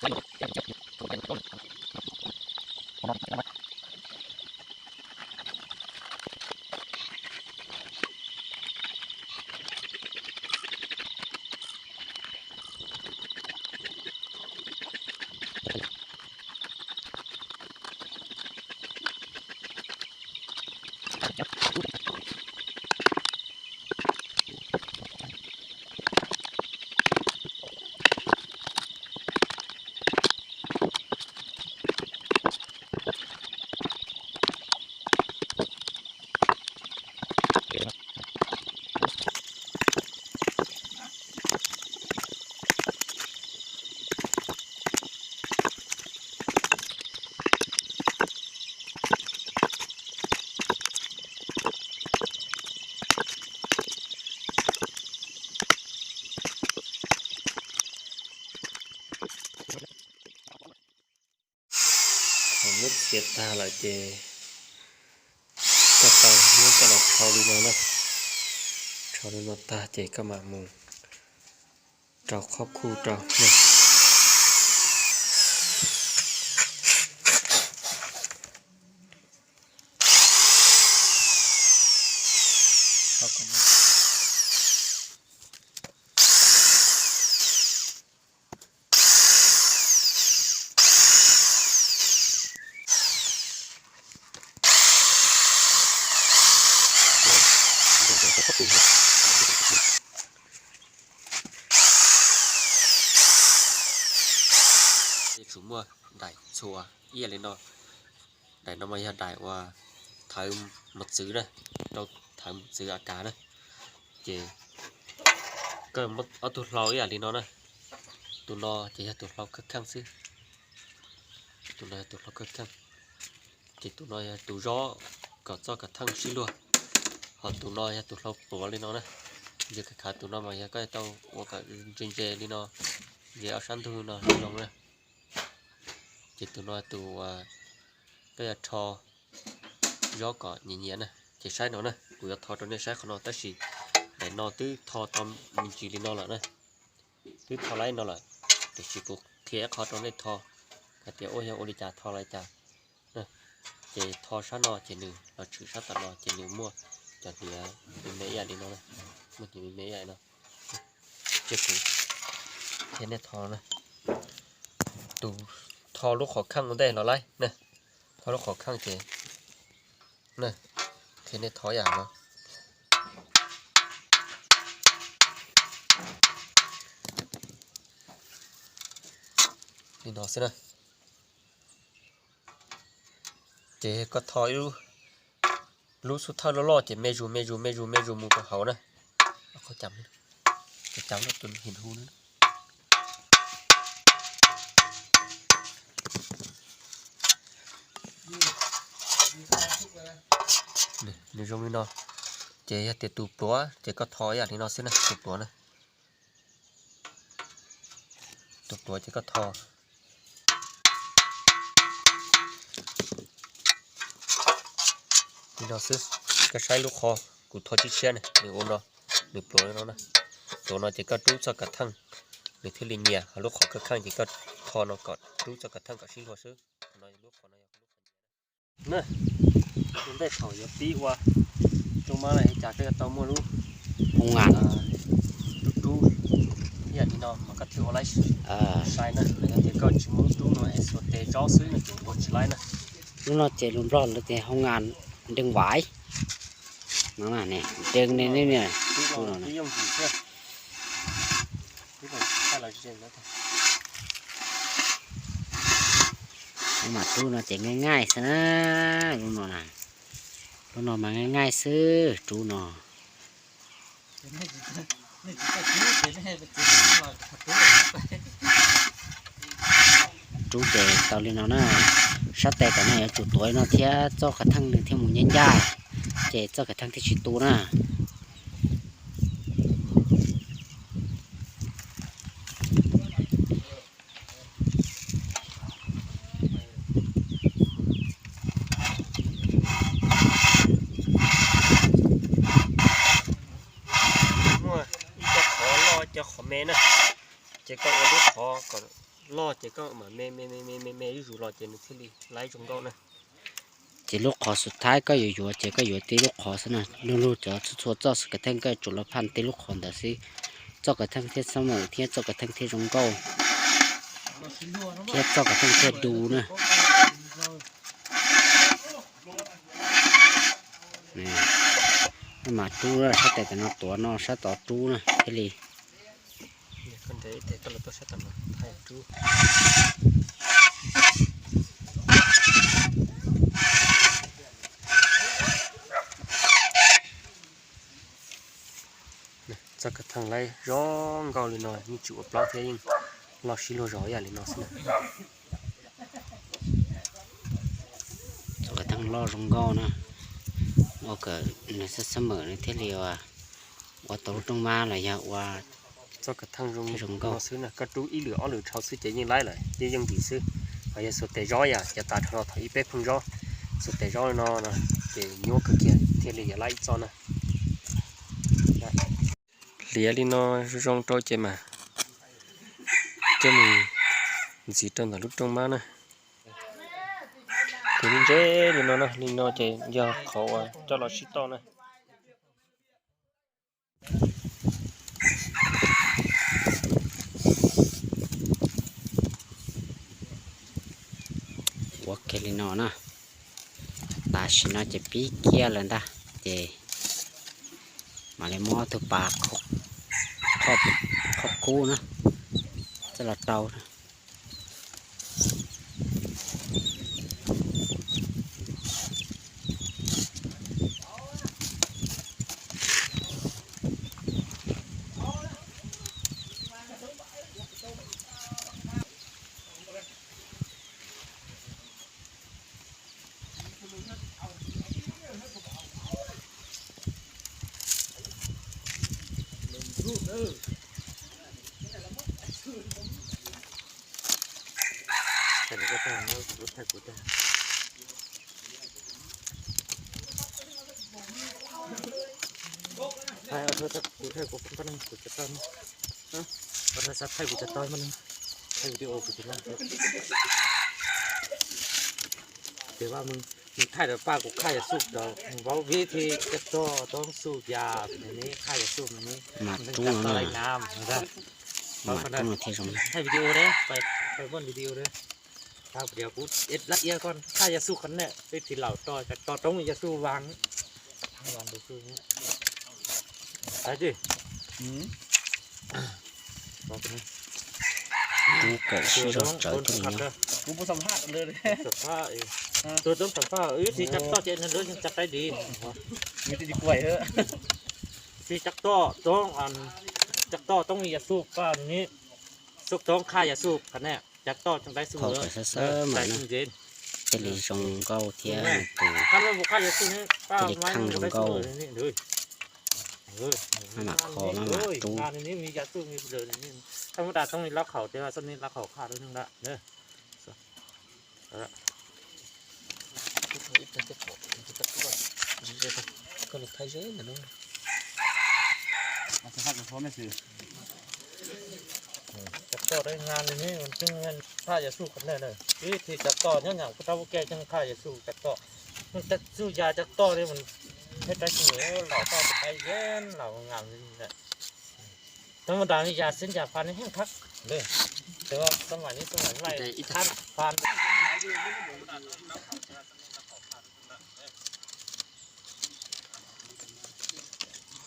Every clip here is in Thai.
Thank you. กเสียตาละเจก็ตาเมื่อตลอดเขาดีมานะเขาดีมาตาเจก็มามุงเราครอบครูเราเนี่ยเขาก็ม chùa lên nó đại nó mới đại qua thấy một xứ này đâu thấy một xứ à cá này chị cơ mất ở tụt lo lò à lên nó này. Tụt lo chị là tụt lo cực khăn xứ tụt này tụt lo cực khăn chị tụt nó tụt gió cả cho cả thằng xí luôn. Họ tụt nó tụt lo bỏ lên nó này. Giờ cái khá tụt nó mà giờ cái tàu qua cả trên trên lên nó giờ ở sân thu nó lòng này. จิตตัวนอตัวก็จะทอยอก่อนเนี้ยนะจะใช้เนอะนะตัวทอตัวนี้ใช้ขนอตัชีแต่นอตื้อทอตอมมินจีลินอละนะตื้อทอไรนอละแต่ชิบุกูเทียคอตัวนี้ทอกระเตียวโอเฮโอริจ่าทอไรจ่านะเจทอชานอเจนึ่งเราชื่อชาตนอเจนึ่งมั่วจัดเหลือเป็นเมียดีนอละมันจะมีเมียเนาะเจ็บถึงเทนเนี่ยทอนะตัว ทอลูกขอข้างมันได้หรอไรเนี่ยทอลูกขอข้างเจเนี่ยเทเนี่ยทออย่างเนาะนี่เนาะสินะเจก็ทอยรู้รู้สุดท้ายแล้วรอเจเมจูเมจูเมจูเมจูมูกับเขานะเขาจำจะจำแล้วจนเห็นหูนะ นี่นี่ตรงนี้เนาะเจ๊เตะตูปัวเจ๊ก็ทอยอย่างนี้เนาะสินนะตูปัวนะตูปัวเจ๊ก็ทอนี่เนาะสิก็ใช้ลูกคอกูทอจิเชียนนี่หรือโอนเนาะหรือปัวเนาะนะตัวเนาะเจ๊ก็รู้จักกระทั่งหรือที่ลิเนียลูกคอก็ข้างเจ๊ก็ทอเนาะก่อนรู้จักกระทั่งกับชิ้นหัวซื้อเนาะลูกคอเนาะลูกคอเนี่ย chúng ta thổi gió tí qua. Chúng mà này chả cái tàu mua luôn. Không ngàn tu tu giờ nó cắt thiếu lại à. sai nè. Cái con chúng muốn tu nó sốt tê chó xứ nó chúng bột lại nè. Lúc nó chạy luôn rồi nó thì không ngàn đừng vải nó là nè đừng nên nên nè. tu nó nè mà tu nó chạy ngay ngay sao luôn rồi này con nó mà ngay ngay xứ, chú nó chú để tao lên nó nè. Sát tay cả này, chú tuổi nó thia cho cả thằng này thêm một nhân dài. Để cho cả thằng thì chỉ tu nè mua ít cho khó lo cho khó mê nè chỉ có ở lúc khó còn lo chỉ có mà mê mê mê mê mê mê ví dụ lo chỉ nó thiên đi lấy trong câu này จีลูกขอสุดท้ายก็อยู่อยู่เจก็อยู่ตีลูกขอซะหน่อยลูกลูกจะชัวเจ้าสกระทั่งก็จุลพันตีลูกขอแต่สิเจ้ากระทั่งเทศสมอเทียเจ้ากระทั่งเทศรงเก้าเทียเจ้ากระทั่งเทศดูนะนี่มาตู้แล้วถ้าแต่กันตัวนอซะต่อตู้นะเฮลี đấy thế các lớp sẽ tầm hai chú cho cái thằng này rõ gò lên nồi như chủ ập lo thế nhưng lo xí lo rõ vậy lên nó xin cái thằng lo rong gò nữa nó cái nó sẽ sớm mở nó thế liều à qua tối trong ma là ya qua cho cả thằng rồng rồng cao sư là các chú ý lửa lửa cháu sư chế như lái lại. Như dân vị sư và giờ số tệ gió à giờ ta cho nó thấy bé không gió số tệ gió nó là để nhô cực kia thì lìa lại cho nè. Lìa đi nó rong trôi chế mà. Cho mình gì trong là lúc trong má nè. Thì mình chế thì nó nó thì nó chế giờ khổ à, cho nó shit to này นอนะตาชินอจะปีเกียเลยนะเจมาเลยมอตัวปากครอบครอบคู่นะจะหลัดเตานะ แต่ก็ตามรู้แต่กูได้ไปเอาโทรศักูได้กูก็นั่งกูจะตามนะโทรศัพท์ไทยกูจะต้อนมันไทยวิดีโอกูจะนั่งเดี๋ยวว่ามึง บอกวิธีจะต่อต้องสูบยาแบบนี้ค่ายจะสูบแบบนี้มามันตู้จะนะต่อยน้ำนะมาตู้ที่ตรงนี้ให้วิดีโอเด้ไปไปบนวิดีโอเด้ครับเดี๋ยวกูเอ็ดละเอียดก่อนค่ายจะสู้กันเนี่ยไปทีเหล่าต่อจากต่อตรงจะสู้วางวางไปสู้นี้ไปดิบอกกันนะตู้เกิดตัชื่วอต้เราองเจอต้นตรงสัมนี้ผัสเนาะเด้อกูบ่สัมภาษณ์เลยสัมผัสเอง ตัวต้นสัมผัสเอ้ยที่จับต่อเจนนั่นเลยยังจับได้ดีมีแต่ดีกล้วยเถอะที่จักต่อต้องอันจักต่อต้องมียาสูบก็อันนี้สูบต้องค่ายาสูบกันแน่จักต่อจังได้สูบเขาเลไปยเซ่อๆมาใส่นะถุงเย็นเจลีตรงเก้าเทียตู้ถ้าเราบุกค่ายาสูบนี่ป้าที่ไม้ข้างมันได้ตรงสูเก้าบเลยนี่เลยเฮ้ยมาหมักคอมาหมักตู้งานนี้มียาสูบมีเลยนี่ธรรมดาต้องมีลักเขาแต่ว่าส้นนี้ลักเขาขาดด้วยนึงละเด้อเอาละ con được thay dễ mà nó สัมภาษณ์กับพ่อแม่สื่อจักต่อได้งานนี้มันจึงเงินค่ายาสูบกันแน่เลยวิธีจักต่อเนี่ยอย่างพระเจ้าแก่จังค่ายาสูบจักต่อมันจะสู้ยาจักต่อเนี่ยมันให้ใจเสมอเราก็ไปเย็นเรางามนี่แหละธรรมดานี่ยาเส้นยาฟันนี่แห้งคักเลยแต่ว่าสมัยนี้สมัยใหม่ทันฟัน ก็จะบอกก้อยตู้เนอะตู้เกิดชื่อเขาจะขอตู้เจ้า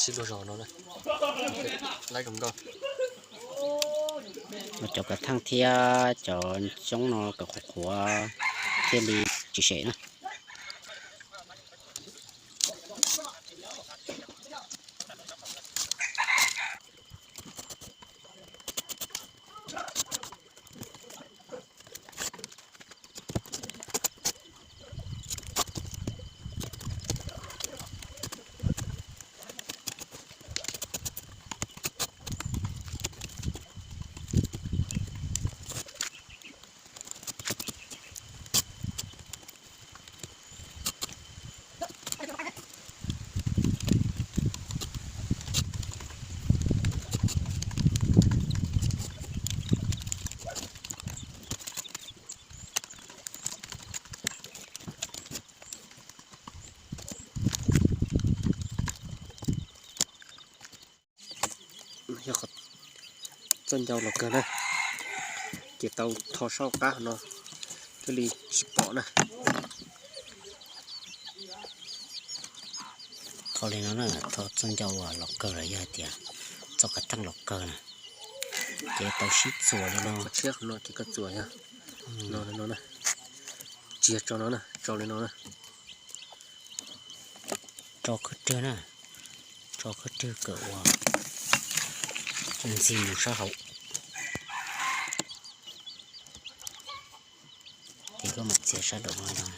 xin vào rồi, nó đây. Lấy cầm coi mà cho cái thang thia chọn chống nó cả khổ khổ thiên đi chịu sẻ nữa. chân dầu là cờ này. Chỉ tàu thò sau cá nó. Cho đi bỏ này. Thò lên nó là thò chân dầu là lọc cờ là giờ tiền cho cả tăng lọc cờ này. Chỉ tàu ship rùa lên nó. Chiếc nó chỉ có rùa nha nó nó này. Chia cho nó này. Cho lên nó này. Cho cứ trưa nè. Cho cứ trưa cỡ hoa chân xin một sao hậu. thì có mặt sẽ sử dụng lao động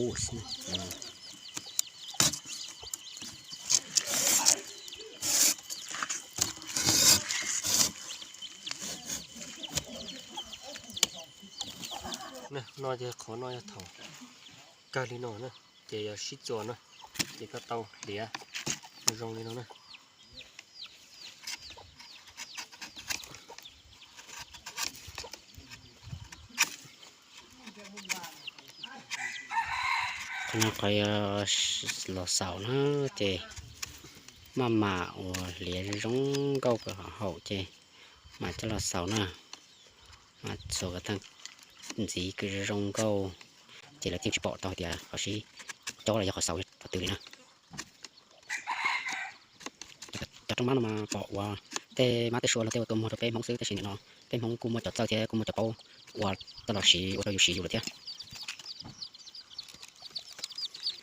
Курс, курс. nói cho khó nói cho thầu. Cao đi nó nữa. Thì xí chùa nữa. Để có tàu để rong đi nó nữa. Nó cái ờ, lò xào nó thì mà mà lìa rong câu của họ hậu thì mà cho lò xào nữa. Mà số cái thằng gì cái rong câu. Chỉ là kiếm bỏ thôi thì à, họ sẽ cho là do họ sầu họ tự lên cho trong mắt mà bỏ qua thế mà tới số là theo tôi mua được cái móng sứ tới xin nó. Cái móng cũng một chặt sau thì cũng một chặt bao qua tao là xì Tôi tao xì rồi thế.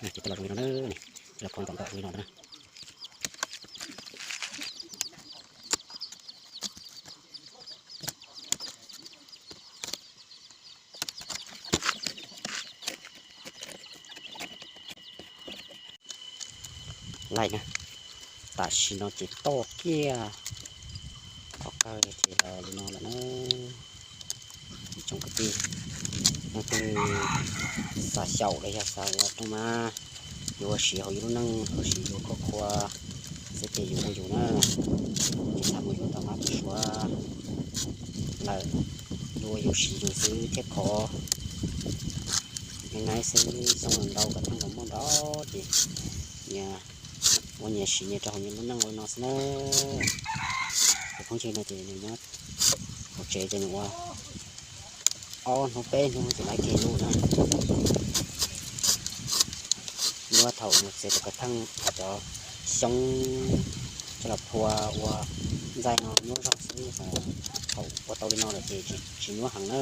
Này, chỉ tao là người nó này. Là con tổng cộng người nó này ไล่นะตาชิโนจิโตเกียออกไปที่เราลีนอแล้วนะจงกะปีนั่นคือสาเฉาเลยฮะสาวตรงมาอยู่เฉียวอยู่นั่งเฉียวก็คว้าสเกอยู่อยู่นะที่ทำอยู่ต่อมาชัวแล้วดูอยู่เฉียวซื้อเท็ปคอยังไงซื้อสมุนเรากับทั้งหมดเราดิเนี่ย 我也是呢，这后面不能我拿是呢，这空气呢这里呢，我这这呢我，哦，我背呢我就来给路呢，我头呢这个汤它叫香，这个破我在呢，我上次呢，头我到底拿了这这这我行呢。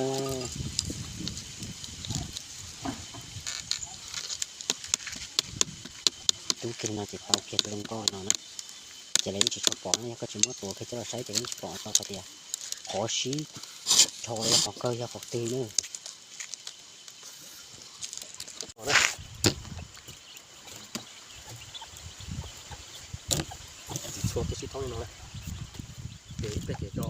Chỉ chỉ mua hàng nó tú kia nó chỉ tàu kia lưng coi nó nè chỉ lấy chỉ cho bỏ nha có chỉ mua tuổi cái cho là sấy chỉ lấy chỉ bỏ cho cái tiền khó xí thôi là có cơ ra có tì nữa chỉ chuột cái shit thông lên nó này để để để cho